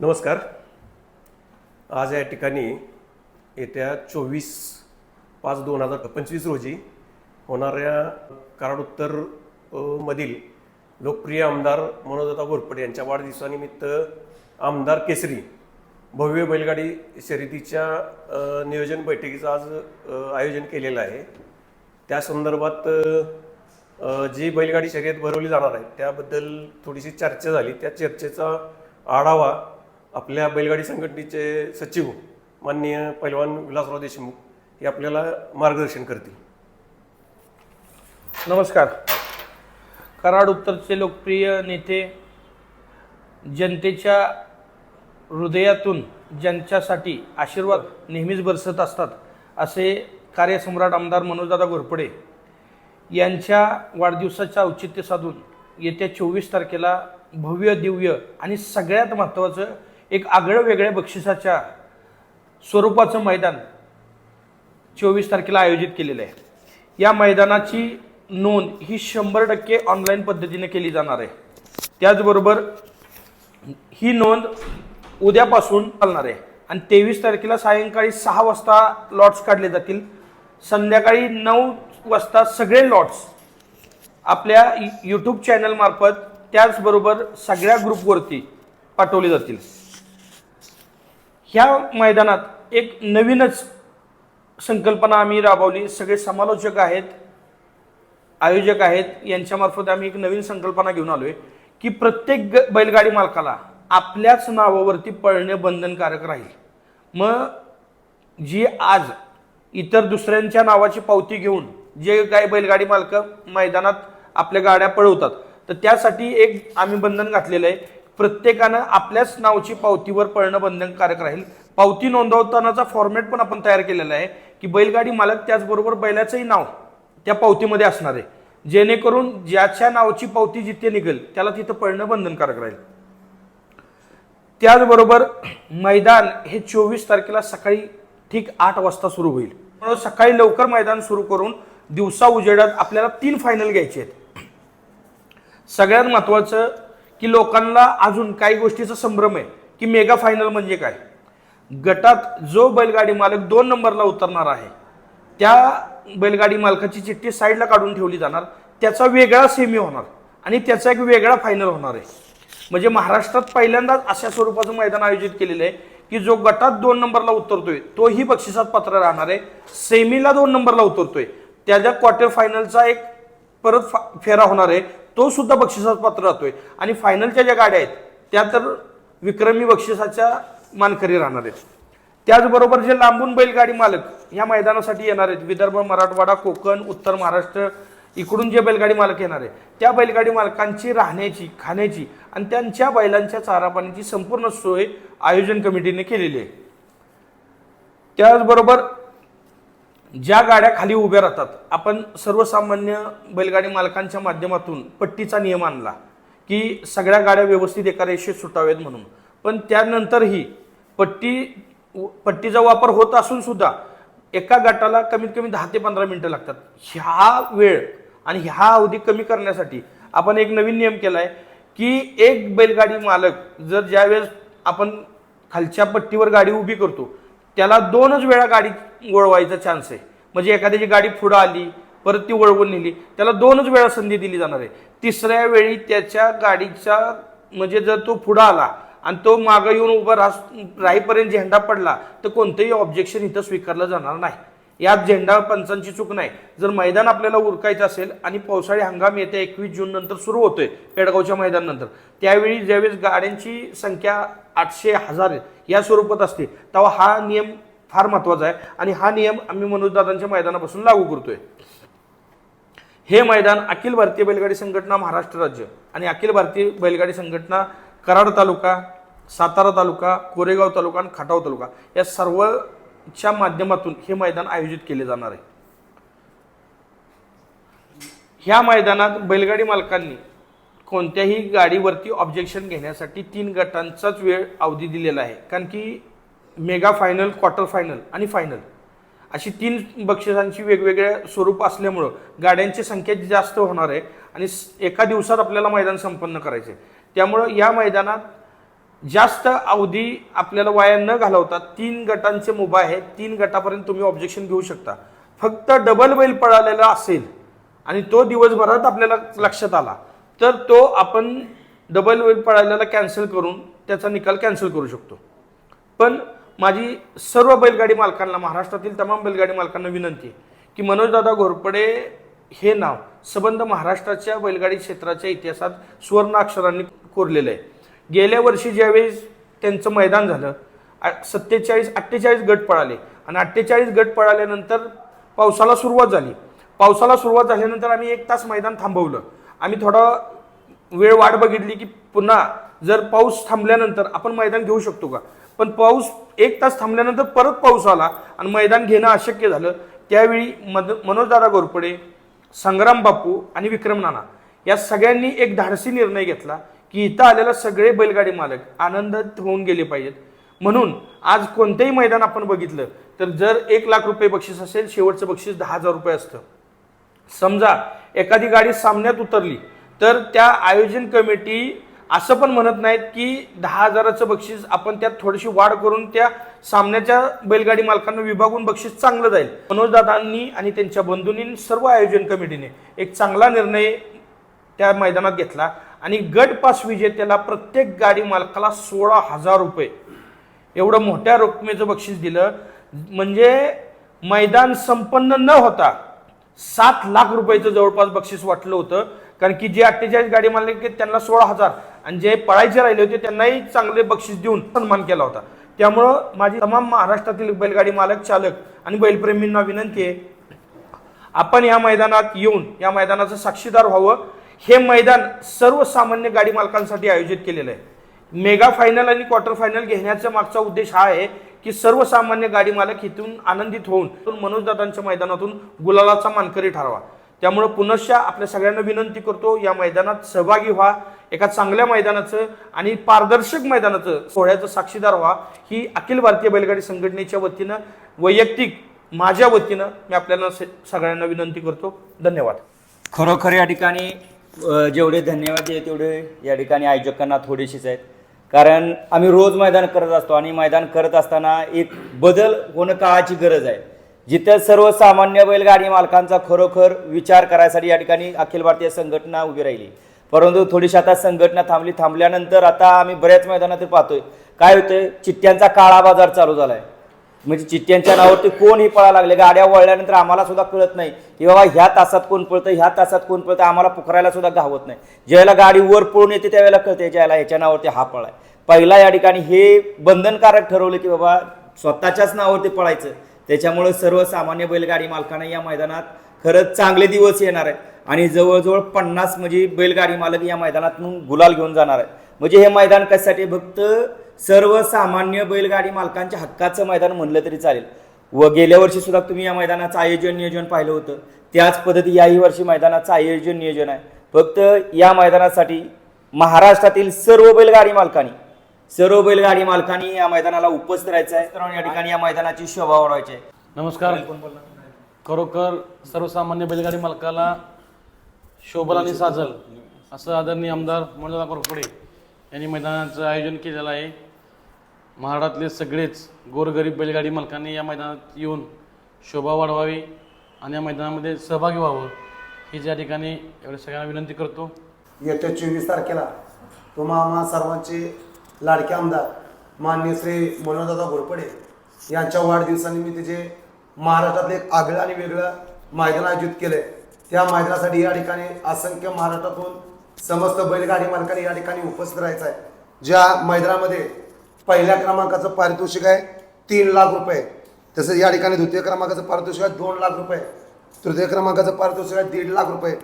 नमस्कार. आज या ठिकाणी येत्या चोवीस पाच दोन हजार पंचवीस रोजी होणाऱ्या कराड उत्तर मधील लोकप्रिय आमदार मनोजदादा घोरपडे यांच्या वाढदिवसानिमित्त आमदार केसरी भव्य बैलगाडी शर्यतीच्या नियोजन बैठकीचं आज आयोजन केलेलं आहे. त्या संदर्भात जी बैलगाडी शर्यत भरवली जाणार आहे त्याबद्दल थोडीशी चर्चा झाली. त्या चर्चेचा आढावा आपल्या बैलगाडी संघटनेचे सचिव माननीय पैलवान विलासराव देशमुख हे आपल्याला मार्गदर्शन करतील. नमस्कार. कराड उत्तरचे लोकप्रिय नेते जनतेच्या हृदयातून ज्यांच्यासाठी आशीर्वाद नेहमीच बरसत असतात असे कार्यसम्राट आमदार मनोजदादा घोरपडे यांच्या वाढदिवसाचं औचित्य साधून येत्या चोवीस तारखेला भव्य दिव्य आणि सगळ्यात महत्त्वाचं एक आगळं वेगळ्या बक्षिसाच्या स्वरूपाचं मैदान चोवीस तारखेला आयोजित केलेलं आहे. या मैदानाची नोंद ही शंभर टक्के ऑनलाईन पद्धतीने केली जाणार आहे. त्याचबरोबर ही नोंद उद्यापासून चालणार आहे. आणि तेवीस तारखेला सायंकाळी सहा वाजता लॉट्स काढले जातील. संध्याकाळी नऊ वाजता सगळे लॉट्स आपल्या यूट्यूब चॅनलमार्फत त्याचबरोबर सगळ्या ग्रुपवरती पाठवले जातील. ह्या मैदानात एक नवीनच संकल्पना आम्ही राबवली. सगळे समालोचक आहेत आयोजक आहेत. यांच्यामार्फत आम्ही एक नवीन संकल्पना घेऊन आलोय की प्रत्येक ग- बैलगाडी मालकाला आपल्याच नावावरती पळणे बंधनकारक राहील. मग जी आज इतर दुसऱ्यांच्या नावाची पावती घेऊन जे काही बैलगाडी मालक मैदानात आपल्या गाड्या पळवतात तर त्यासाठी एक आम्ही बंधन घातलेलं आहे प्रत्येकानं आपल्याच नावची पावतीवर पळणं बंधनकारक राहील. पावती नोंदवतानाचा फॉर्मॅट पण आपण तयार केलेला आहे की बैलगाडी मालक त्याचबरोबर बैलाचंही नाव त्या पावतीमध्ये असणार आहे. जेणेकरून ज्याच्या नावाची पावती जिथे निघेल त्याला तिथं पळणं बंधनकारक राहील. त्याचबरोबर मैदान हे चोवीस तारखेला सकाळी ठीक आठ वाजता सुरू होईल. म्हणून सकाळी लवकर मैदान सुरू करून दिवसा उजेडात आपल्याला तीन फायनल घ्यायचे आहेत. सगळ्यात महत्त्वाचं की लोकांना अजून काही गोष्टीचा संभ्रम आहे की मेगा फायनल म्हणजे काय? गटात जो बैलगाडी मालक दोन नंबरला उतरणार आहे त्या बैलगाडी मालकाची चिठ्ठी साईडला काढून ठेवली जाणार त्याचा वेगळा सेमी होणार आणि त्याचा एक वेगळा फायनल होणार आहे. म्हणजे महाराष्ट्रात पहिल्यांदाच अशा स्वरूपाचं मैदान आयोजित केलेलं आहे की जो गटात दोन नंबरला उतरतोय तोही बक्षिसात पात्र राहणार आहे सेमीला दोन नंबरला उतरतोय त्याच्या क्वार्टर फायनलचा एक परत फा- फेरा होणार आहे तो सुद्धा बक्षिसात पात्र राहतोय. आणि फायनलच्या ज्या गाड्या आहेत त्या तर विक्रमी बक्षिसाच्या मानकरी राहणार आहेत. त्याचबरोबर जे लांबून बैलगाडी मालक या मैदानासाठी येणार आहेत विदर्भ मराठवाडा कोकण उत्तर महाराष्ट्र इकडून जे बैलगाडी मालक येणार आहे त्या बैलगाडी मालकांची राहण्याची खाण्याची आणि त्यांच्या बैलांच्या चारा पाण्याची संपूर्ण सोय आयोजन कमिटीने केलेली आहे. त्याचबरोबर ज्या गाड्या खाली उभ्या राहतात आपण सर्वसामान्य बैलगाडी मालकांच्या माध्यमातून पट्टीचा नियम आणला की सगळ्या गाड्या व्यवस्थित एका रेषेत सुटाव्यात म्हणून. पण त्यानंतरही पट्टी पट्टीचा वापर होत असून सुद्धा एका गटाला कमीत कमी दहा ते पंधरा मिनटं लागतात. ह्या वेळ आणि ह्या अवधी कमी करण्यासाठी आपण एक नवीन नियम केला आहे की एक बैलगाडी मालक जर ज्यावेळेस आपण खालच्या पट्टीवर गाडी उभी करतो त्याला दोनच वेळा गाडी वळवायचा चान्स आहे. म्हणजे एखाद्याची गाडी पुढं आली परत ती वळवून नेली त्याला दोनच वेळा संधी दिली जाणार आहे. तिसऱ्या वेळी त्याच्या गाडीचा म्हणजे जर तो पुढं आला आणि तो मागं येऊन उभा राह राहीपर्यंत झेंडा पडला तर कोणतंही ऑब्जेक्शन इथं स्वीकारलं जाणार नाही. यात झेंडा पंचांची चूक नाही. जर मैदान आपल्याला उरकायचं असेल आणि पावसाळी हंगाम येत्या एकवीस जून नंतर सुरू होतोय पेडगावच्या मैदानानंतर त्यावेळी ज्यावेळेस गाड्यांची संख्या आठशे हजार या स्वरूपात असते. तेव्हा हा नियम फार महत्त्वाचा आहे आणि हा नियम आम्ही मनोजदादांच्या मैदानापासून लागू करतोय. हे मैदान अखिल भारतीय बैलगाडी संघटना महाराष्ट्र राज्य आणि अखिल भारतीय बैलगाडी संघटना कराड तालुका सातारा तालुका कोरेगाव तालुका आणि खटाव तालुका या सर्वच्या माध्यमातून हे मैदान आयोजित केले जाणार आहे. ह्या मैदानात बैलगाडी मालकांनी कोणत्याही गाडीवरती ऑब्जेक्शन घेण्यासाठी तीन गटांचाच वेळ अवधी दिलेला आहे. कारण की मेगा फायनल क्वार्टर फायनल आणि फायनल अशी तीन बक्षिसांची वेगवेगळ्या स्वरूप असल्यामुळं गाड्यांची संख्या जास्त होणार आहे आणि एका दिवसात आपल्याला मैदान संपन्न करायचे त्यामुळं या मैदानात जास्त अवधी आपल्याला वाया न घालवता तीन गटांचे मुभा आहे. तीन गटापर्यंत तुम्ही ऑब्जेक्शन घेऊ शकता. फक्त डबल बैल पळालेला असेल आणि तो दिवसभरात आपल्याला लक्षात आला. तर तो आपण डबल बैल पळालेला कॅन्सल करून त्याचा निकाल कॅन्सल करू शकतो. पण माझी सर्व बैलगाडी मालकांना महाराष्ट्रातील तमाम बैलगाडी मालकांना विनंती आहे की मनोजदादा घोरपडे हे नाव सबंध महाराष्ट्राच्या बैलगाडी क्षेत्राच्या इतिहासात सुवर्ण अक्षरांनी कोरलेलं आहे. गेल्या वर्षी ज्यावेळेस त्यांचं मैदान झालं सत्तेचाळीस अठ्ठेचाळीस गट पळाले आणि अठ्ठेचाळीस गट पळाल्यानंतर पावसाला सुरुवात झाली. पावसाला सुरुवात झाल्यानंतर आम्ही एक तास मैदान थांबवलं. आम्ही थोडा वेळ वाट बघितली की पुन्हा जर पाऊस थांबल्यानंतर आपण मैदान घेऊ शकतो का? पण पाऊस एक तास थांबल्यानंतर परत पाऊस आला आणि मैदान घेणं अशक्य झालं त्यावेळी मद मनोजदादा घोरपडे संग्राम बापू आणि विक्रम नाना या सगळ्यांनी एक धाडसी निर्णय घेतला की इथं आलेला सगळे बैलगाडी मालक आनंदात होऊन गेले पाहिजेत. म्हणून आज कोणतेही मैदान आपण बघितलं तर जर एक लाख रुपये बक्षीस असेल शेवटचं बक्षीस दहा हजार रुपये असतं. समजा एखादी गाडी सामन्यात उतरली तर त्या आयोजन कमिटी असं पण म्हणत नाहीत की दहा हजाराचं बक्षीस आपण त्यात थोडीशी वाढ करून त्या सामन्याच्या बैलगाडी मालकांना विभागून बक्षीस चांगलं जाईल. मनोजदादांनी आणि त्यांच्या बंधूंनी सर्व आयोजन कमिटीने एक चांगला निर्णय त्या मैदानात घेतला आणि गट पास विजेत्याला प्रत्येक गाडी मालकाला सोळा हजार रुपये एवढं मोठ्या रकमेचं बक्षीस दिलं. म्हणजे मैदान संपन्न न होता सात लाख रुपयाचं जवळपास बक्षीस वाटलं होतं. कारण की जे अठ्ठेचाळीस गाडी मालक की त्यांना सोळा हजार. आणि जे पळायचे राहिले होते त्यांनाही चांगले बक्षीस देऊन सन्मान केला होता. त्यामुळं माझी तमाम महाराष्ट्रातील बैलगाडी मालक चालक आणि बैलप्रेमींना विनंती आहे आपण या मैदानात येऊन या मैदानाचं साक्षीदार व्हावं. हे मैदान सर्वसामान्य गाडी मालकांसाठी आयोजित केलेलं आहे. मेगा फायनल आणि क्वार्टर फायनल घेण्याचा मागचा उद्देश हा आहे की सर्वसामान्य गाडी मालक इथून आनंदित होऊन मनोजदादांच्या मैदानातून गुलालाचा मानकरी ठरवा. त्यामुळे पुनश्च आपल्या सगळ्यांना विनंती करतो या मैदानात सहभागी व्हा. एका चांगल्या मैदानाचं आणि पारदर्शक मैदानाचं सोहळ्याचं साक्षीदार व्हा. ही अखिल भारतीय बैलगाडी संघटनेच्या वतीनं वैयक्तिक माझ्या वतीनं मी आपल्याला सगळ्यांना विनंती करतो. धन्यवाद. खरोखर या ठिकाणी जेवढे धन्यवाद आहे तेवढे या ठिकाणी आयोजकांना थोडेसेच आहेत. कारण आम्ही रोज मैदान करत असतो आणि मैदान करत असताना एक बदल होणं काळाची गरज आहे. जिथं सर्वसामान्य बैलगाडी मालकांचा खरोखर विचार करायसाठी या ठिकाणी अखिल भारतीय संघटना उभी राहिली. परंतु थोडीशी आता संघटना थांबली थांबल्यानंतर आता आम्ही बऱ्याच मैदानात पाहतोय. काय होतंय? चिठ्ठ्यांचा काळा बाजार चालू झालाय. म्हणजे चिठ्ठ्यांच्या नावावरती कोण हे पळा लागले? गाड्या वळल्यानंतर आम्हाला सुद्धा कळत नाही की बाबा ह्या तासात कोण पळतं ह्या तासात कोण पळतं आम्हाला पुखरायला सुद्धा घावत नाही. ज्यावेळेला गाडी वर पळून येते त्यावेळेला कळते ज्याला ह्याच्या नावावरती हा पळाय. पहिला या ठिकाणी हे बंधनकारक ठरवलं की बाबा स्वतःच्याच नावावरती पळायचं. त्याच्यामुळे सर्वसामान्य बैलगाडी मालकांना या मैदानात खरंच चांगले दिवस येणार आहे आणि जवळजवळ पन्नास म्हणजे बैलगाडी मालक या मैदानातून गुलाल घेऊन जाणार आहे म्हणजे हे मैदान कशासाठी फक्त सर्वसामान्य बैलगाडी मालकांच्या हक्काचं मैदान म्हणलं तरी चालेल. व गेल्या वर्षी सुद्धा तुम्ही या मैदानाचं आयोजन नियोजन पाहिलं होतं. त्याच पद्धती याही वर्षी मैदानाचं आयोजन नियोजन आहे. फक्त या मैदानासाठी महाराष्ट्रातील सर्व बैलगाडी मालकांनी सर्व बैलगाडी मालकांनी या मैदानाला उपस्थित राहायचं आहे. या ठिकाणी या मैदानाची शोभा वाढवायची आहे. नमस्कार. खरोखर सर्वसामान्य बैलगाडी मालकाला शोभल आणि साजल असं आदरणीय आमदार मनोजा कोरपडे यांनी मैदानाचं आयोजन केलेलं आहे. महाराष्ट्रातले सगळेच गोरगरीब बैलगाडी मालकांनी या मैदानात येऊन शोभा वाढवावी आणि या मैदानामध्ये सहभागी व्हावं ही ज्या ठिकाणी एवढ्या सगळ्यांना विनंती करतो. येत्या चोवीस तारखेला तुम्हा आम्हा सर्वांचे लाडके आमदार मान्य श्री मनोजदादा घोरपडे यांच्या वाढदिवसानिमित्त जे महाराष्ट्रातले एक आगळं आणि वेगळं मैदान आयोजित केलं आहे त्या मैदानासाठी या ठिकाणी असंख्य महाराष्ट्रातून समस्त बैलगाडी मालकांनी या ठिकाणी उपस्थित राहायचं आहे. ज्या मैदानामध्ये पहिल्या क्रमांकाचं पारितोषिक आहे तीन लाख रुपये. तसेच या ठिकाणी द्वितीय क्रमांकाचं पारितोषिक आहे दोन लाख रुपये. तृतीय क्रमांकाचं पारितोषिक आहे दीड लाख रुपये.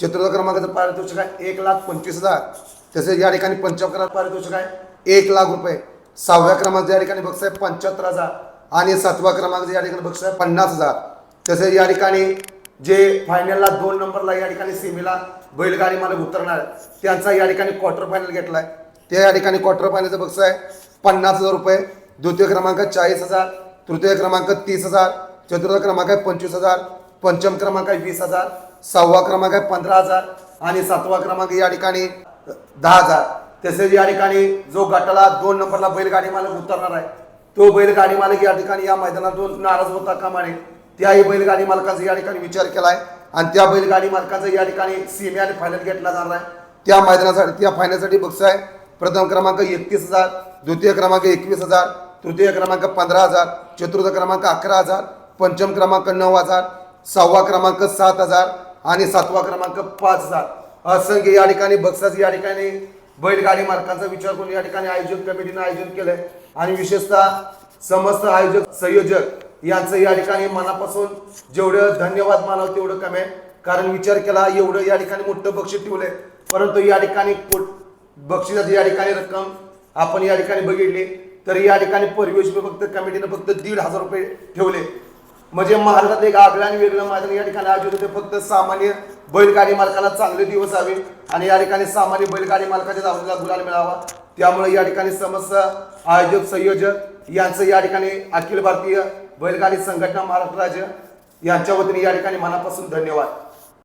चतुर्थ क्रमांकाचं पारितोषिक आहे एक लाख पंचवीस हजार. तसेच या ठिकाणी पंचम क्रमांक पारितोषिक आहे एक लाख रुपये. सहाव्या क्रमांकाचं या ठिकाणी बक्षीस आहे पंच्याहत्तर हजार. आणि सातव्या क्रमांकाचं या ठिकाणी बक्षीस आहे पन्नास हजार. तसेच या ठिकाणी जे फायनलला दोन नंबरला या ठिकाणी सेमीला बैलगाडी मालक उतरणार. त्यांचा या ठिकाणी क्वार्टर फायनल घेतला आहे त्या या ठिकाणी क्वार्टर फायनलचं बक्स आहे पन्नास हजार रुपये. द्वितीय क्रमांक चाळीस हजार. तृतीय क्रमांक तीस हजार. चतुर्थ क्रमांक आहे पंचवीस हजार. पंचम क्रमांक आहे वीस हजार. सहावा क्रमांक आहे पंधरा हजार. आणि सातवा क्रमांक या ठिकाणी दहा हजार. तसेच या ठिकाणी जो गटाला दोन नंबरला बैलगाडी मालक उतरणार आहे तो बैलगाडी मालक या ठिकाणी या मैदानातून नाराज होता कामाने त्याही बैलगाडी मालकाचा या ठिकाणी विचार केला आहे आणि त्या बैलगाडी मालकाचा या ठिकाणी सीमे आणि फायनल घेतला जाणार आहे. त्या मैदानासाठी त्या फायनलसाठी बक्षीस आहे प्रथम क्रमांक एकतीस हजार द्वितीय क्रमांक एकवीस हजार तृतीय क्रमांक पंधरा हजार चतुर्थ क्रमांक अकरा हजार पंचम क्रमांक नऊ हजार सहावा क्रमांक सात हजार आणि सातवा क्रमांक पाच हजार. असंख्य या ठिकाणी बक्षास या ठिकाणी बैलगाडी मार्कांचा विचार करून या ठिकाणी आयोजक कमिटीनं आयोजन केलंय. आणि विशेषतः समस्त आयोजक संयोजक यांचं या ठिकाणी मनापासून जेवढं धन्यवाद मानावं तेवढं कमी आहे कारण विचार केला एवढं या ठिकाणी मोठं बक्षीस ठेवलंय परंतु या ठिकाणी बक्षिसाची या ठिकाणी रक्कम आपण या ठिकाणी बघितली तर या ठिकाणी परिवेश फक्त कमिटीनं फक्त दीड हजार रुपये ठेवले म्हणजे महाराष्ट्रात एक आगळं आणि वेगळं मैदान या ठिकाणी आयोजित होते फक्त सामान्य बैलगाडी मालकाला चांगले दिवस हवे आणि या ठिकाणी सामान्य बैलगाडी मालकाच्या दावणीला गुलाल मिळावा त्यामुळे या ठिकाणी समस्त आयोजक संयोजक यांचं या ठिकाणी अखिल भारतीय बैलगाडी संघटना महाराष्ट्र राज्य यांच्या वतीने या ठिकाणी मनापासून धन्यवाद.